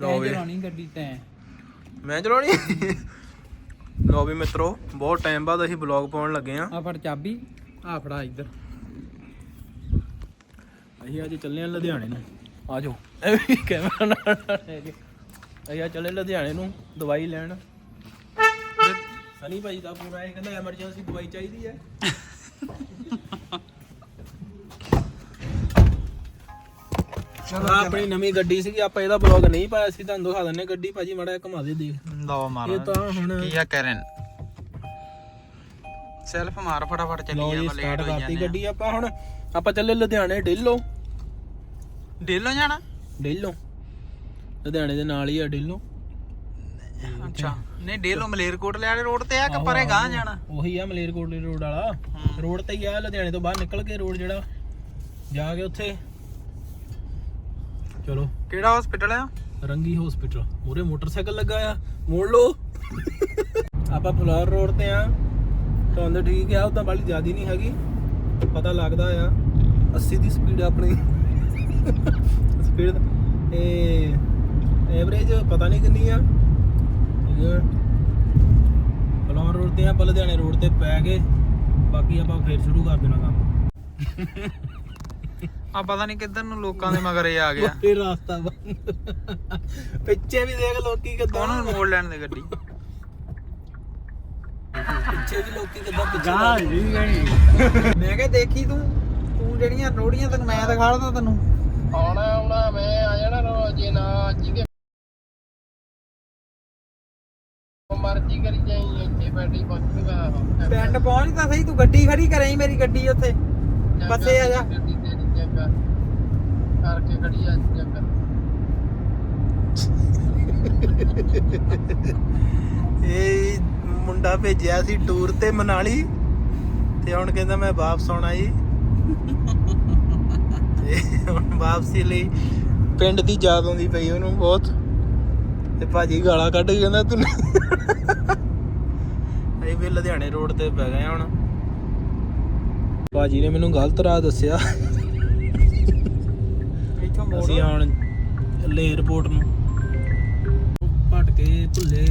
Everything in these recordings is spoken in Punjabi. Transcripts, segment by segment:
ਲਓ ਵੀ। ਚਲਾਉਣੀ ਗੱਡੀ ਤੈਂ। ਮੈਂ ਚਲਾਉਣੀ? ਲਓ ਵੀ ਮਿੱਤਰੋ ਬਹੁਤ ਟਾਈਮ ਬਾਅਦ ਅਸੀਂ ਬਲੌਗ ਪਾਉਣ ਲੱਗੇ ਆ ਆ ਫੜ ਚਾਬੀ ਆ ਫੜਾ ਇੱਧਰ। ਅਸੀਂ ਅੱਜ ਚੱਲੇ ਆ ਲੁਧਿਆਣੇ ਨੂੰ। ਆ ਜਾਓ। ਕੈਮਰਾ ਨਾਲ। ਲੈ ਅਸੀਂ ਅੱਜ ਚੱਲੇ ਲੁਧਿਆਣੇ ਨੂੰ ਦਵਾਈ ਲੈਣ। ਸਨੀ ਭਾਈ ਦਾ ਪੂਰਾ ਇਹ ਕਹਿੰਦਾ ਐਮਰਜੈਂਸੀ ਦਵਾਈ ਚਾਹੀਦੀ ਹੈ। ਚਲੋ ਆਪਣੀ ਨਵੀਂ ਗੱਡੀ ਸੀਗੀ ਆਪਾਂ ਇਹਦਾ ਬਲੌਗ ਨਹੀਂ ਪਾਇਆ ਸੀ ਤੁਹਾਨੂੰ ਦਿਖਾ ਦਿੰਨੇ ਗੱਡੀ ਭਾਜੀ ਮੜਾ ਘੁਮਾ ਦੇ ਦੇਖ। ਲਓ ਮਾਰ। ਇਹ ਤਾਂ ਹੁਣ ਕੀ ਆ ਕਰਨ ਸੈਲਫ ਮਾਰ ਫਟਾਫਟ ਚੱਲੀ ਜੀ ਆਪਾਂ ਸਟਾਰਟ ਕਰਤੀ ਗੱਡੀ ਆਪਾਂ ਹੁਣ ਆਪਾਂ ਚੱਲੇ ਲੁਧਿਆਣੇ ਡੇਲੋ। ਡੇਲੋ ਜਾਣਾ? ਡੇਲੋ। ਲੁਧਿਆਣੇ ਦੇ ਨਾਲ ਹੀ ਆ ਡੇਲੋ। ਅੱਛਾ। ਨਹੀਂ ਡੇਲੋ ਮਲੇਰਕੋਟ ਵਾਲੇ ਰੋਡ ਤੇ ਆ ਕਿ ਪਰੇ ਗਾਂ ਜਾਣਾ। ਉਹੀ ਆ ਮਲੇਰਕੋਟਲੇ ਰੋਡ ਵਾਲਾ। ਰੋਡ ਤੇ ਹੀ ਆ ਲੁਧਿਆਣੇ ਤੋਂ ਬਾਹਰ ਨਿਕਲ ਕੇ ਰੋਡ ਜਿਹੜਾ। ਜਾ ਕੇ ਉੱਥੇ। ਚਲੋ। ਕਿਹੜਾ ਹਸਪੀਟਲ ਆ? ਰੰਗੀ ਹਸਪੀਟਲ ਮੂਰੇ ਮੋਟਰਸਾਈਕਲ ਲੱਗਾ ਆ। ਮੋੜ ਲੋ ਆਪਾਂ ਫਲੋਰ ਰੋਡ ਤੇ ਆ। ਧੁੰਦ ਠੀਕ ਆ ਉਦਾਂ ਬਾਲੀ ਜ਼ਿਆਦੀ ਨਹੀਂ ਹੈਗੀ। ਪਤਾ ਲੱਗਦਾ ਆ। 80 ਦੀ ਸਪੀਡ ਆਪਣੀ। ਸਪੀਡ ਇਹ ਐਵਰੇਜ ਪਤਾ ਨਹੀਂ ਕਿੰਨੀ ਆ। ਫਲੋਰ ਰੋਡ ਤੇ ਆ ਆਪਾਂ ਲੁਧਿਆਣੇ ਰੋਡ ਤੇ ਪੈ ਗਏ। ਬਾਕੀ ਆਪਾਂ ਫੇਰ ਸ਼ੁਰੂ ਕਰ ਦੇਣਾ ਕੰਮ। ਆ ਪਤਾ ਨਹੀਂ ਕਿੱਧਰ ਨੂੰ ਲੋਕਾਂ ਦੇ ਮਗਰ ਇਹ ਆ ਗਿਆ। ਇਹ ਰਾਸਤਾ ਬੰਦ। ਪਿੱਛੇ ਵੀ ਦੇਖ ਲੋਕੀ ਕਿੱਦਾਂ। ਉਹਨੂੰ ਮੋੜ ਲੈਣ ਦੇ ਗੱਡੀ? ਪਿੱਛੇ ਵੀ ਲੋਕੀ ਕਿੱਦਾਂ ਪਿੱਛੇ ਮੈਂ ਕਿਹਾ ਦੇਖੀ ਤੂੰ ਤੂੰ ਜਿਹੜੀਆਂ ਰੋੜੀਆਂ ਤੈਨੂੰ ਮੈਂ ਦਿਖਾ ਦਦਾ ਤੈਨੂੰ। ਆਉਣਾ ਆਉਣਾ ਮੈਂ ਆ ਜਾਣਾ ਰੋਜ਼ ਨਾ ਜਿਹਦੇ ਮਰਜ਼ੀ ਕਰੀ ਜਾਈ ਇੱਥੇ ਬੈਠੀ ਪਹੁੰਚੂਗਾ ਪਿੰਡ ਪਹੁੰਚ ਤਾਂ ਸਹੀ ਤੂੰ ਗੱਡੀ ਖੜੀ ਕਰਾਈ ਮੇਰੀ ਗੱਡੀ ਉੱਥੇ। ਬੱਸੇ ਆ ਜਾ। ਗੱਡੀ ਤੇਰੀ ਚੰਗਾ। ਕਰਕੇ ਖੜੀ ਆ ਚੰਗਾ। ਇਹ ਮੁੰਡਾ ਭੇਜਿਆ ਸੀ ਟੂਰ ਤੇ ਮਨਾਲੀ ਤੇ ਹੁਣ ਕਹਿੰਦਾ ਮੈਂ ਵਾਪਸ ਆਉਣਾ ਜੀ। ਤੇ ਹੁਣ ਵਾਪਸੀ ਲਈ ਪਿੰਡ ਦੀ ਯਾਦ ਆਉਂਦੀ ਪਈ ਉਹਨੂੰ ਬਹੁਤ। ਤੇ ਭਾਜੀ ਗਾਲਾਂ ਕੱਢ ਕੇ ਕਹਿੰਦਾ ਤੂੰ ਅਸੀਂ ਵੀ ਲੁਧਿਆਣੇ ਰੋਡ ਤੇ ਪੈ ਗਏ ਹੁਣ। ਭਾਜੀ ਨੇ ਮੈਨੂੰ ਗਲਤ ਰਾਹ ਦੱਸਿਆ। ਅਸੀਂ ਹੁਣ ਲੈ 에어ਪੋਰਟ ਨੂੰ। ਭਟ ਕੇ ਭੁੱਲੇ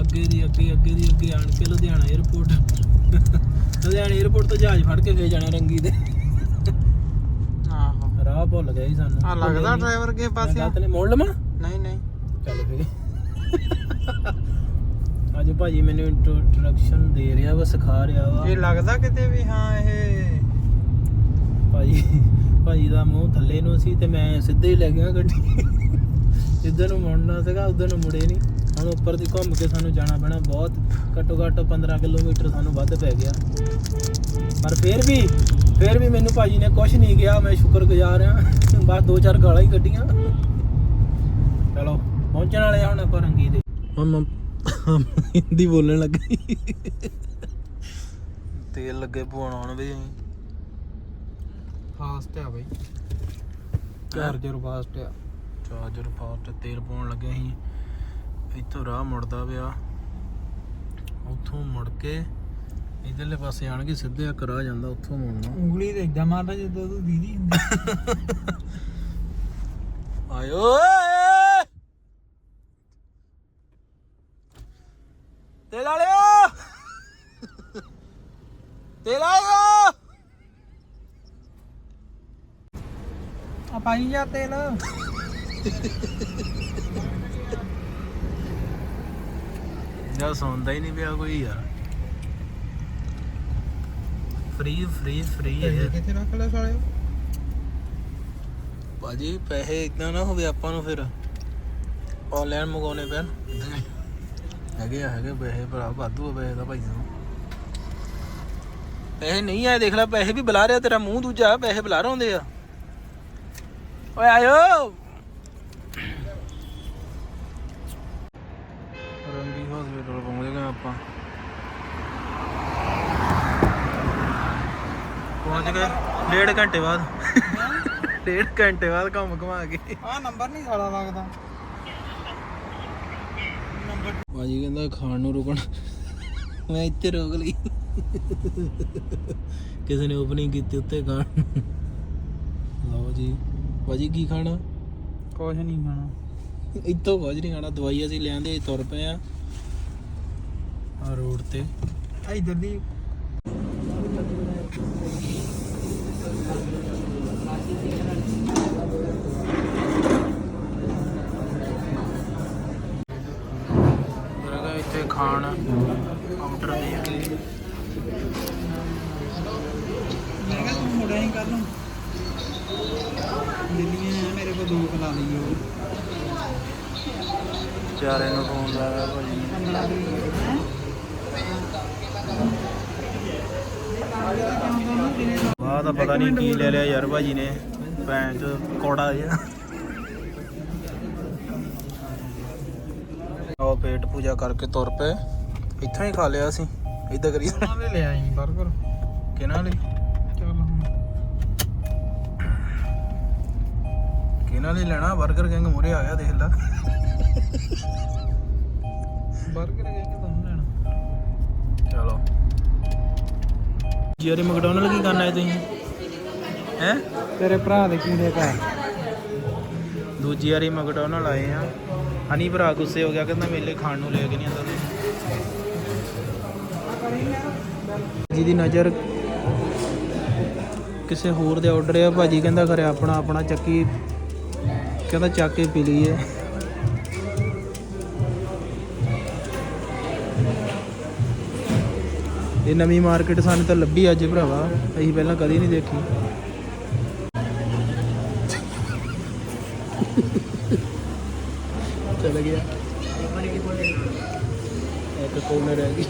ਅੱਗੇ ਦੀ ਅੱਗੇ ਅੱਗੇ ਦੀ ਅੱਗੇ ਆਣ ਕੇ ਲੁਧਿਆਣਾ ਏਅਰਪੋਰਟ ਲੁਧਿਆਣਾ ਏਅਰਪੋਰਟ ਤੋਂ ਜਹਾਜ਼ ਫੜ ਕੇ ਫੇਰ ਜਾਣਾ ਰੰਗੀ ਦੇ। ਆਹੋ। ਰਾਹ ਭੁੱਲ ਗਏ ਸਾਨੂੰ। ਆ ਲੱਗਦਾ ਡਰਾਈਵਰ ਕੇ ਪਾਸੇ ਗਲਤ ਨੇ ਮੋੜ ਲਵਾਂ? ਨਹੀਂ ਨਹੀਂ। ਫੇ ਅੱਜ ਭਾਜੀ ਮੈਨੂੰ ਇੰਟਰੋਡਕਸ਼ਨ ਦੇ ਰਿਹਾ ਵਾ ਸਿਖਾ ਰਿਹਾ ਵਾ। ਇਹ ਲੱਗਦਾ ਕਿਤੇ ਵੀ ਹਾਂ ਇਹ ਭਾਜੀ ਭਾਜੀ ਦਾ ਮੂੰਹ ਥੱਲੇ ਨੂੰ ਸੀ ਤੇ ਮੈਂ ਸਿੱਧੇ ਹੀ ਲੈ ਗਿਆ ਗੱਡੀ। ਇੱਧਰ ਨੂੰ ਮੁੜਨਾ ਸੀਗਾ ਉਧਰ ਨੂੰ ਮੁੜੇ ਨਹੀਂ ਹੁਣ ਉੱਪਰ ਦੀ ਘੁੰਮ ਕੇ ਸਾਨੂੰ ਜਾਣਾ ਪੈਣਾ ਬਹੁਤ। ਘੱਟੋ ਘੱਟ 15 ਕਿਲੋਮੀਟਰ ਸਾਨੂੰ ਵੱਧ ਪੈ ਗਿਆ। ਪਰ ਫਿਰ ਵੀ ਫਿਰ ਵੀ ਮੈਨੂੰ ਭਾਜੀ ਨੇ ਕੁਝ ਨਹੀਂ ਕਿਹਾ ਮੈਂ ਸ਼ੁਕਰਗੁਜ਼ਾਰ ਆ ਬਸ ਦੋ ਚਾਰ ਗਾਲਾਂ ਹੀ ਕੱਢੀਆਂ। ਚਲੋ। ਪਹੁੰਚਣ ਵਾਲੇ ਆ ਹੁਣ ਆਪਾਂ ਰੰਗੀ ਦੇ। ਹਮ ਹਿੰਦੀ ਬੋਲਣ ਲੱਗੇ ਤੇਲ ਲੱਗੇ ਪਵਾਉਣ ਹੁਣ ਵੀ ਫਾਸਟ ਆ ਬਾਈ। ਚਾਰਜਰ ਫਾਸਟ ਆ। ਚਾਰਜਰ ਫਾਸਟ ਤੇਲ ਪਾਉਣ ਲੱਗੇ ਸੀ ਇੱਥੋਂ ਰਾਹ ਮੁੜਦਾ ਪਿਆ। ਉੱਥੋਂ ਮੁੜ ਕੇ ਇਧਰਲੇ ਪਾਸੇ ਆਣਗੇ ਸਿੱਧੇ ਇੱਕ ਰਾਹ ਜਾਂਦਾ ਉੱਥੋਂ ਮੁੜਨਾ। ਉਂਗਲੀ ਤੇ ਇਦਾਂ ਮਾਰਦਾ ਜਿੱਦਾਂ ਤੂੰ ਦੀਦੀ ਹੁੰਦੀ। ਆਇਓ ਓਏ ਤੇਲ ਵਾਲਿਓ ਤੇਲ ਆਇਓ ਆ ਪਾਈ ਜਾ ਤੇਲ। ਯਾ ਸੌਂਦਾ ਹੀ ਨਹੀਂ ਪਿਆ ਕੋਈ ਯਾਰ। ਫ੍ਰੀ ਫ੍ਰੀ ਫ੍ਰੀ ਹੈ। ਕਿੱਥੇ ਰੱਖ ਲੈ ਸਾਲਿਓ? ਭਾਜੀ ਪੈਸੇ ਇਦਾਂ ਨਾ ਹੋਵੇ ਆਪਾਂ ਨੂੰ ਫਿਰ। ਆਨਲਾਈਨ ਮੰਗਾਉਣੇ ਪੈਣ। ਹੈਗੇ ਆ ਹੈਗੇ ਪੈਸੇ ਭਰਾ ਵਾਧੂ ਪੈਸੇ ਦਾ ਭਾਈ ਨੂੰ। ਪੈਸੇ ਨਹੀਂ ਆਏ ਦੇਖ ਲੈ ਪੈਸੇ ਵੀ ਬੁਲਾ ਰਿਹਾ ਤੇਰਾ ਮੂੰਹ ਦੂਜਾ ਪੈਸੇ ਬੁਲਾ ਰਹੇ ਹੁੰਦੇ ਆ। ਓਏ ਆਇਓ ਰੰਗੀ ਹਸਪੀਟਲ ਪਹੁੰਚ ਗਏ ਆਪਾਂ ਪਹੁੰਚ ਗਏ ਡੇਢ ਘੰਟੇ ਬਾਅਦ ਡੇਢ ਘੰਟੇ ਬਾਅਦ ਘੁੰਮ ਘੁਮਾ ਕੇ ਆ ਨੰਬਰ ਨਹੀਂ ਸਾਲਾ ਲੱਗਦਾ ਭਾਜੀ ਕਹਿੰਦਾ ਖਾਣ ਨੂੰ ਰੁਕਣ ਮੈਂ ਇੱਥੇ ਰੋਕ ਲਈ ਕਿਸੇ ਨੇ ਓਪਨਿੰਗ ਕੀਤੀ ਉੱਤੇ ਖਾਣ ਲਓ ਜੀ ਭਾਜੀ ਕੀ ਖਾਣਾ? ਕੁਝ ਨਹੀਂ ਖਾਣਾ। ਇੱਥੋਂ ਕੁਝ ਨਹੀਂ ਖਾਣਾ ਦਵਾਈ ਅਸੀਂ ਲਿਆਂਦੇ ਤੁਰ ਪਏ ਆ। ਆ ਰੋਡ ਤੇ। ਇਧਰ ਦੀ। ਇੱਥੇ ਖਾਣ ਕਾਊਂਟਰ ਦੇ ਕੇ ਮੈਂ ਕਿਹਾ ਤੂੰ ਮੁੜਿਆ ਹੀ ਕਰ ਲੂੰ ਦਿੱਲੀਆਂ ਆ ਮੇਰੇ ਕੋਲ ਦੋ ਕਲਾ ਲਈ ਉਹ। ਚਾਰੇ ਨੂੰ ਫੋਨ ਲਾਇਆ ਭਾਜੀ 15 ਤਰੀਕ ਹੈ। ਵਾਹ ਤਾਂ ਪਤਾ ਨਹੀਂ ਕੀ ਲੈ ਲਿਆ ਯਾਰ ਭਾਜੀ ਨੇ ਭੈਣ ਚ ਕੋੜਾ ਜਿਹਾ। ਉਹ ਪੇਟ ਪੂਜਾ ਕਰਕੇ ਤੁਰ ਪਏ। ਇੱਥੋਂ ਹੀ ਖਾ ਲਿਆ ਸੀ ਇਦਾਂ ਕਰੀ। ਉਹਨਾਂ ਦੇ ਲਿਆ ਹੀ 버ਗਰ ਕਿਹਨਾਂ ਲਈ? ਕਿਹਨਾਂ ਲਈ ਲੈਣਾ 버ਗਰ ਕਿੰਗ ਮੂਰੇ ਆ ਗਿਆ ਦੇਖ ਲੈ। 버ਗਰ ਕਹਿ ਕੇ ਤੁਹਾਨੂੰ ਲੈਣਾ? ਚਲੋ। ਜੀ ਅਰੇ ਮੈਕਡੋਨਲਡ ਕੀ ਕਰਨਾ ਹੈ ਤੁਸੀਂ? ਹੈ? ਤੇਰੇ ਭਰਾ ਦੇ ਕੀੜੇ ਘਰ? ਦੂਜੀ ਵਾਰੀ ਮੈਕਡੋਨਲਡ ਆਏ ਆ। ਹਨੀ ਭਰਾ ਗੁੱਸੇ ਹੋ ਗਿਆ ਕਹਿੰਦਾ ਮੇਲੇ ਖਾਣ ਨੂੰ ਲੈ ਕੇ ਨਹੀਂ ਆਂਦਾ ਜਿਹਦੀ ਨਜ਼ਰ ਕਿਸੇ ਹੋਰ ਦੇ ਆਰਡਰ ਆ ਭਾਜੀ ਕਹਿੰਦਾ ਖਰੇ ਆਪਣਾ ਆਪਣਾ ਚੱਕੀ ਕਹਿੰਦਾ ਚੱਕ ਕੇ ਪੀ ਲਈਏ ਇਹ ਨਵੀਂ ਮਾਰਕੀਟ ਸਾਨੂੰ ਤਾਂ ਲੱਭੀ ਅੱਜ ਭਰਾਵਾ ਅਸੀਂ ਪਹਿਲਾਂ ਕਦੀ ਨਹੀਂ ਦੇਖੀ ਚਲ ਗਿਆ ਇੱਕ ਕੋਨੇ ਰਹਿ ਗਈ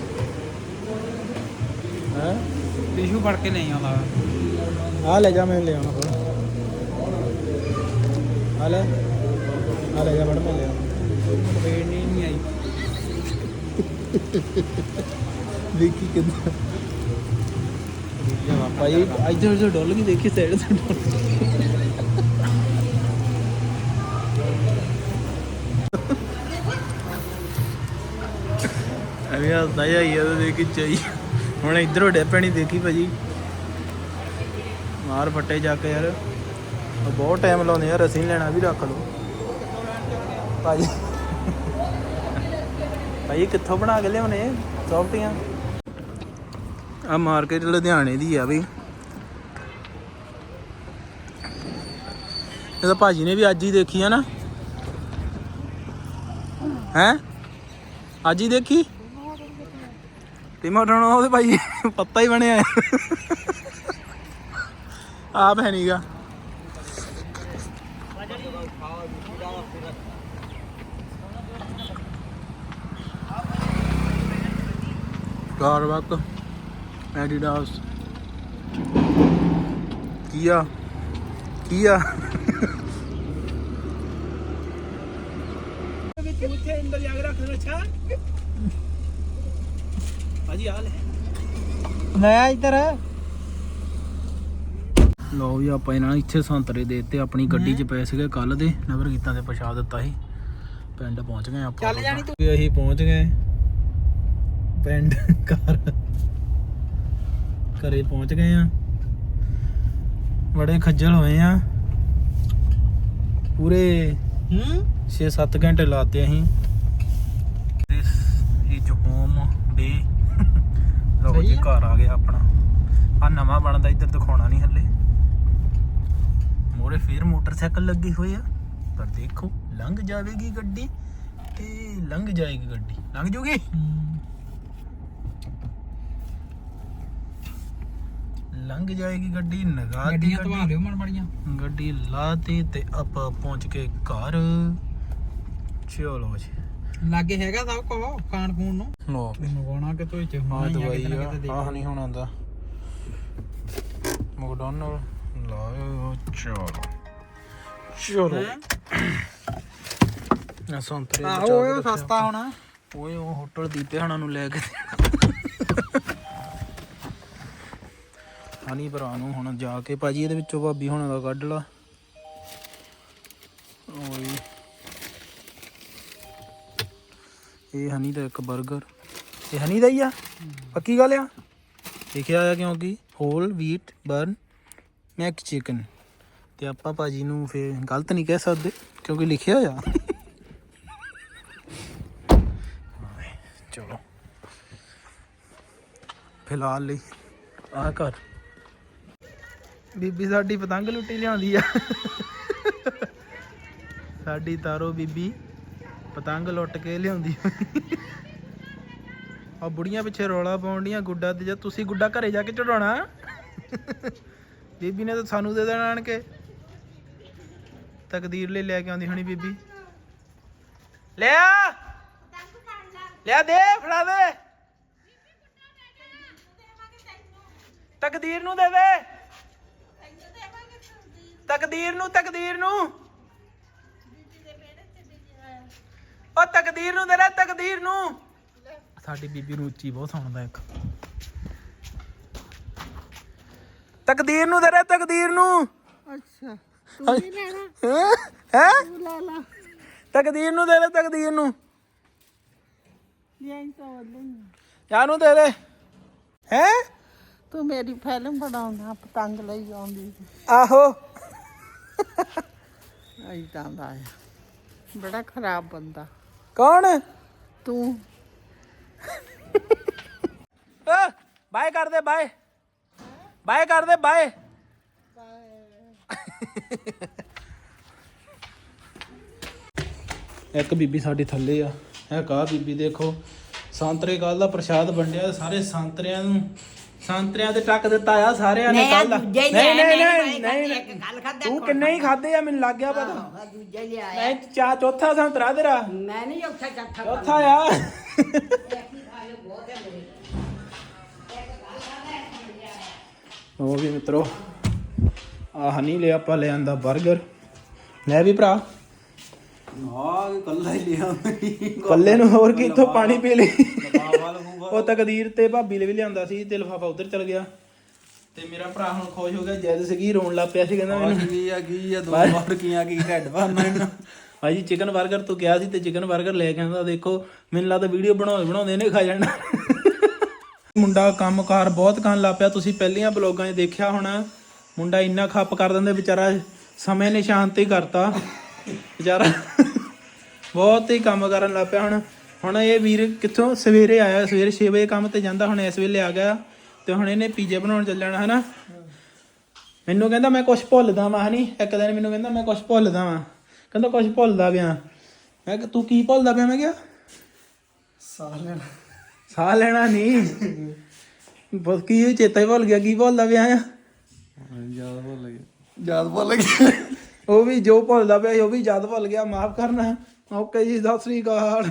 ਹਾਂ ਟਿਸ਼ੂ ਫੜ ਕੇ ਨਹੀਂ ਆਉਂਦਾ ਆ ਲੈ ਜਾ ਮੈਂ ਲੈ ਆਉਣਾ ਫਿਰ ਆ ਲੈ ਆ ਲੈ ਜਾ ਫੜ ਮੈਂ ਲੈ ਆਉਣਾ ਵੇੜ ਨਹੀਂ ਨਹੀਂ ਆਈ ਦੇਖੀ ਕਿਦਾਂ ਲਿਆ ਭਾਈ ਇੱਧਰ ਉੱਧਰ ਡੋਲ ਗਈ ਦੇਖੀ ਸਾਈਡ ਤੋਂ ਡੋਲ ਅਰੇ ਹੱਸਦਾ ਜਾਈ ਇਹ ਦੇਖੀ ਚਾਈ ਹੁਣ ਇਧਰੋਂ ਡੈਪਣੀ ਦੇਖੀ ਭਾਜੀ। ਮਾਰ ਫੱਟੇ ਜਾ ਕੇ ਯਾਰ। ਬਹੁਤ ਟਾਈਮ ਲਾਉਂਦੇ ਯਾਰ ਅਸੀਂ ਲੈਣਾ ਵੀ ਰੱਖ ਲਓ। ਭਾਜੀ ਭਾਈ ਕਿੱਥੋਂ ਬਣਾ ਕੇ ਲਿਆਉਣੇ ਸੌਫਟੀਆਂ? ਆ ਮਾਰਕੀਟ ਲੁਧਿਆਣੇ ਦੀ ਆ ਵੀ ਇਹ ਤਾਂ ਭਾਜੀ ਨੇ ਵੀ ਅੱਜ ਹੀ ਦੇਖੀ ਆ ਨਾ। ਹੈ? ਅੱਜ ਹੀ ਦੇਖੀ? ਟਿਮਾਟਰ ਨੂੰ ਉਹਦੇ ਭਾਈ ਪੱਤਾ ਹੀ ਬਣਿਆ। ਆਪ ਹੈ ਨੀਗਾ ਸਟਾਰਬਕ ਐਡੀਡਾਸ ਕੀਆ ਕੀਆ ਉੱਥੇ ਅੰਦਰ ਜਾ ਕੇ ਰੱਖ ਦੇਣਾ ਅੱਛਾ ਭਾਜੀ ਆ ਲੈ ਮੈਂ ਇੱਧਰ ਲਓ ਵੀ ਆਪਾਂ ਇਹਨਾਂ ਨੂੰ ਇੱਥੇ ਸੰਤਰੇ ਦੇ ਦਿੱਤੇ ਆਪਣੀ ਗੱਡੀ 'ਚ ਪਏ ਸੀਗੇ ਕੱਲ ਦੇ ਨਗਰ ਕੀਤਾ ਤੇ ਪਛਾ ਦਿੱਤਾ ਸੀ ਪਿੰਡ ਪਹੁੰਚ ਗਏ ਆਪਾਂ ਚੱਲ ਜਾਣੀ ਤੂੰ। ਵੀ ਅਸੀਂ ਪਹੁੰਚ ਗਏ ਪਿੰਡ ਘਰ। ਘਰੇ ਪਹੁੰਚ ਗਏ ਆ। ਬੜੇ ਖੱਜਲ ਹੋਏ ਆ। ਪੂਰੇ ਹੂੰ? 6-7 ਘੰਟੇ ਲਾਤੇ ਅਸੀਂ। ਦਿਸ ਇਜ਼ ਹੋਮ ਡੇ ਸਹੀ ਜੀ। ਘਰ ਆ ਗਿਆ ਆਪਣਾ। ਆ ਨਵਾਂ ਬਣਦਾ ਇੱਧਰ ਦਿਖਾਉਣਾ ਨਹੀਂ ਹੱਲੇ। ਮੋਰੇ ਫੇਰ ਮੋਟਰਸਾਈਕਲ ਲੱਗੇ ਹੋਏ ਆ। ਪਰ ਦੇਖੋ ਲੰਘ ਜਾਵੇਗੀ ਗੱਡੀ ਤੇ ਲੰਘ ਜਾਏਗੀ ਗੱਡੀ। ਲੰਘ ਜੂਗੀ? ਲੰਘ ਜਾਏਗੀ ਗੱਡੀ ਨਗਾਹ ਦੀ ਗੱਡੀਆਂ ਧਵਾ ਗੱਡੀ ਲਿਓ ਮਣ ਬੜੀਆਂ ਗੱਡੀ ਲਾਤੀ ਤੇ ਆਪਾਂ ਪਹੁੰਚ ਕੇ ਘਰ। ਚਲੋ ਜੀ। ਲਾਗੇ ਹੈਗਾ ਸਭ ਕੋ ਖਾਣ ਖੂਣ ਨੂੰ। ਲੋ ਮੰਗਵਾਉਣਾ ਇੱਥੇ ਆ ਹੋਣਾ ਹੀ ਦਵਾਈ ਆਹ ਨਹੀਂ ਹੁਣ ਆਂਦਾ ਮੈਕਡੋਨਲਡ ਲਾਓ ਚਲੋ। ਚਲੋ? ਨਾ ਸੰਤਰੇ ਆਹੋ ਕੇ ਉਹ। ਸਸਤਾ ਹੋਣਾ। ਓਏ ਉਹ ਹੋਟਲ ਦੀਪੇ ਹਣਾ ਨੂੰ ਲੈ ਕੇ ਹਨੀ ਭਰਾ ਨੂੰ ਹੁਣ ਜਾ ਕੇ। ਭਾਜੀ, ਇਹਦੇ ਵਿੱਚੋਂ ਭਾਬੀ ਹੁਣਾਂ ਦਾ ਕੱਢ ਲਾ। ਓਏ। ਇਹ ਹਨੀ ਦਾ ਇੱਕ 버ਗਰ ਇਹ ਹਨੀ ਦਾ ਹੀ ਆ? ਪੱਕੀ ਗੱਲ ਆ? ਲਿਖਿਆ ਆ ਕਿਉਂਕਿ whole wheat bun McChicken ਤੇ ਆਪਾਂ ਭਾਜੀ ਨੂੰ ਫੇਰ ਗਲਤ ਨਹੀਂ ਕਹਿ ਸਕਦੇ, ਕਿਉਂਕਿ ਲਿਖਿਆ ਆ ਚਲੋ। ਫਿਲਹਾਲ ਲਈ ਆ ਘਰ। ਬੀਬੀ ਸਾਡੀ ਪਤੰਗ ਲੁੱਟੀ ਲਿਆਉਂਦੀ ਆ। ਸਾਡੀ ਤਾਰੋ ਬੀਬੀ ਪਤੰਗ ਲੁੱਟ ਕੇ ਲਿਆਉਂਦੀ। ਆ ਬੁੜੀਆਂ ਪਿੱਛੇ ਰੌਲਾ ਪਾਉਂਦੀਆਂ ਗੁੱਡਾ ਤੇ ਜਦ ਤੁਸੀਂ ਗੁੱਡਾ ਘਰੇ ਜਾ ਕੇ ਚੜਾਉਣਾ ਬੀਬੀ ਨੇ ਤਾਂ ਸਾਨੂੰ ਦੇ ਦੇਣਾ ਆਣ ਕੇ। ਤਕਦੀਰ ਲਈ ਲੈ ਕੇ ਆਉਂਦੀ ਹੋਣੀ ਬੀਬੀ। ਲਿਆ! ਲਿਆ ਦੇ, ਫੜਾ ਦੇ। ਤਕਦੀਰ ਨੂੰ ਦੇ ਦੇ। ਤਕਦੀਰ ਨੂੰ ਤਕਦੀਰ ਨੂੰ। ਉਹ ਤਕਦੀਰ ਨੂੰ ਦੇ ਦੇ ਤਕਦੀਰ ਨੂੰ। ਸਾਡੀ ਬੀਬੀ ਨੂੰ ਉੱਚੀ ਬਹੁਤ ਸੁਣਦਾ ਇੱਕ। ਤਕਦੀਰ ਨੂੰ ਦੇ ਦੇ ਤਕਦੀਰ ਨੂੰ। ਅੱਛਾ ਤੂੰ ਵੀ ਲੈਣਾ ਹੈ? ਤੂੰ ਲੈ ਲਾ। ਤਕਦੀਰ ਨੂੰ ਦੇ ਦੇ ਤਕਦੀਰ ਨੂੰ। ਲਿਆਈ ਤਾਂ ਜਾਨੂੰ ਦੇ ਦੇ। ਹੈ? ਤੂੰ ਮੇਰੀ ਫਿਲਮ ਬਣਾਉਂਦਾ ਪਤੰਗ ਲਈ ਆਉਂਦੀ ਆਹੋ। ਐਦਾਂ ਦਾ ਆ। ਬੜਾ ਖਰਾਬ ਬੰਦਾ। ਕੌਣ? ਤੂੰ। ਬਾਏ ਕਰ ਦੇ ਬਾਏ। ਬਾਏ ਕਰ ਦੇ ਬਾਏ। ਇੱਕ ਬੀਬੀ ਸਾਡੀ ਥੱਲੇ ਆ। ਇਹ ਕਾ ਬੀਬੀ ਦੇਖੋ। ਸੰਤਰੇ ਕੱਲ ਦਾ ਪ੍ਰਸ਼ਾਦ ਵੰਡਿਆ ਸਾਰੇ ਸੰਤਰਿਆਂ ਨੂੰ। ਸੰਤਰਿਆਂ ਤੇ ਟੱਕ ਦਿੱਤਾ ਆ ਸਾਰਿਆਂ ਨੇ ਕੱਲ ਨਹੀਂ ਨਹੀਂ ਨਹੀਂ ਨਹੀਂ ਤੂੰ ਕਿੰਨੇ ਹੀ ਖਾਦੇ ਆ ਮੈਨੂੰ ਲੱਗ ਗਿਆ ਪਤਾ। ਦੂਜਾ ਲਿਆ ਮੈਂ ਚਾ ਚੌਥਾ ਸੰਤਰਾ ਤੇਰਾ। ਮੈਂ ਨਹੀਂ ਉੱਥੇ ਚੱਠਾ ਚੌਥਾ ਆ। ਉਹ ਵੀ ਮਿੱਤਰੋ ਆ ਹਨੀ ਲਿਆ ਆਪਾਂ ਲੈ ਆਂਦਾ 버ਗਰ ਲੈ ਵੀ ਭਰਾ। ਆ ਕੱਲਾ ਹੀ ਲਿਆ ਕੱਲੇ ਨੂੰ ਹੋਰ ਕੀ ਇਥੋਂ ਪਾਣੀ ਪੀ ਲਈ? ਉਹ ਤਕਦੀਰ ਤੇ ਭਾਬੀ ਲਈ ਵੀ ਲਿਆਂਦਾ ਸੀ ਤੇ ਲਫਾਫਾ ਉਧਰ ਚਲ ਗਿਆ। ਤੇ ਮੇਰਾ ਭਰਾ ਹੁਣ ਖੁਸ਼ ਹੋ ਗਿਆ ਜੈਦ ਸੀਗੀ ਰੋਣ ਲੱਗ ਪਿਆ ਸੀ ਕਹਿੰਦਾ ਮੈਨੂੰ। ਕੀ ਆ ਕੀ ਆ ਦੋ ਵਾਰ ਕੀਆਂ ਕੀ ਹੈਡ ਪਾਣਾ ਭਾਈ ਚਿਕਨ 버ਗਰ ਤੂੰ ਕਿਹਾ ਸੀ ਤੇ ਚਿਕਨ 버ਗਰ ਲੈ ਕੇ ਆਂਦਾ ਦੇਖੋ ਮੈਨੂੰ ਲੱਗਦਾ ਵੀਡੀਓ ਬਣਾਉਂਦੇ ਬਣਾਉਂਦੇ ਇਹਨੇ ਖਾ ਜਾਣਾ। ਮੁੰਡਾ ਕੰਮਕਾਰ ਬਹੁਤ ਕਰਨ ਲੱਗ ਪਿਆ ਤੁਸੀਂ ਪਹਿਲੀਆਂ ਬਲੌਗਾਂ 'ਚ ਦੇਖਿਆ ਹੋਣਾ ਮੁੰਡਾ ਇੰਨਾ ਖੱਪ ਕਰ ਦਿੰਦੇ ਵਿਚਾਰਾ ਸਮੇਂ ਨੇ ਸ਼ਾਂਤੀ ਕਰਤਾ। ਵਿਚਾਰਾ ਬਹੁਤ ਹੀ ਕੰਮ ਕਰਨ ਲੱਗ ਪਿਆ ਹੁਣ। ਹੁਣ ਇਹ ਵੀਰ ਕਿੱਥੋਂ ਸਵੇਰੇ ਆਇਆ ਸਵੇਰੇ 6 ਵਜੇ ਕੰਮ ਤੇ ਜਾਂਦਾ ਹੁਣ ਇਸ ਵੇਲੇ ਆ ਗਿਆ ਤੇ ਹੁਣ ਇਹਨੇ ਪੀਜੇ ਬਣਾਉਣ ਚੱਲ ਜਾਣਾ ਹਨਾ? ਮੈਨੂੰ ਕਹਿੰਦਾ ਮੈਂ ਕੁਝ ਭੁੱਲਦਾ ਵਾਂ ਹਨੀ। ਇੱਕ ਦਿਨ ਮੈਨੂੰ ਕਹਿੰਦਾ ਮੈਂ ਕੁਝ ਭੁੱਲਦਾ ਵਾਂ। ਕਹਿੰਦਾ ਕੁਝ ਭੁੱਲਦਾ ਪਿਆ। ਮੈਂ ਕਿ ਤੂੰ ਕੀ ਭੁੱਲਦਾ ਪਿਆ? ਮੈਂ ਕਿਹਾ ਸਾਹ ਲੈਣਾ। ਸਾਹ ਲੈਣਾ ਨਹੀਂ ਬਸ ਕੀ ਇਹ ਚੇਤਾ ਹੀ ਭੁੱਲ ਗਿਆ ਕੀ ਭੁੱਲਦਾ ਪਿਆ ਆ? ਯਾਦ ਭੁੱਲ ਗਿਆ ਯਾਦ ਭੁੱਲ ਗਿਆ ਉਹ ਵੀ ਜੋ ਭੁੱਲਦਾ ਪਿਆ ਉਹ ਵੀ ਯਾਦ ਭੁੱਲ ਗਿਆ ਮਾਫ ਕਰਨਾ। ਓਕੇ ਜੀ ਸਤਿ ਸ੍ਰੀ ਅਕਾਲ।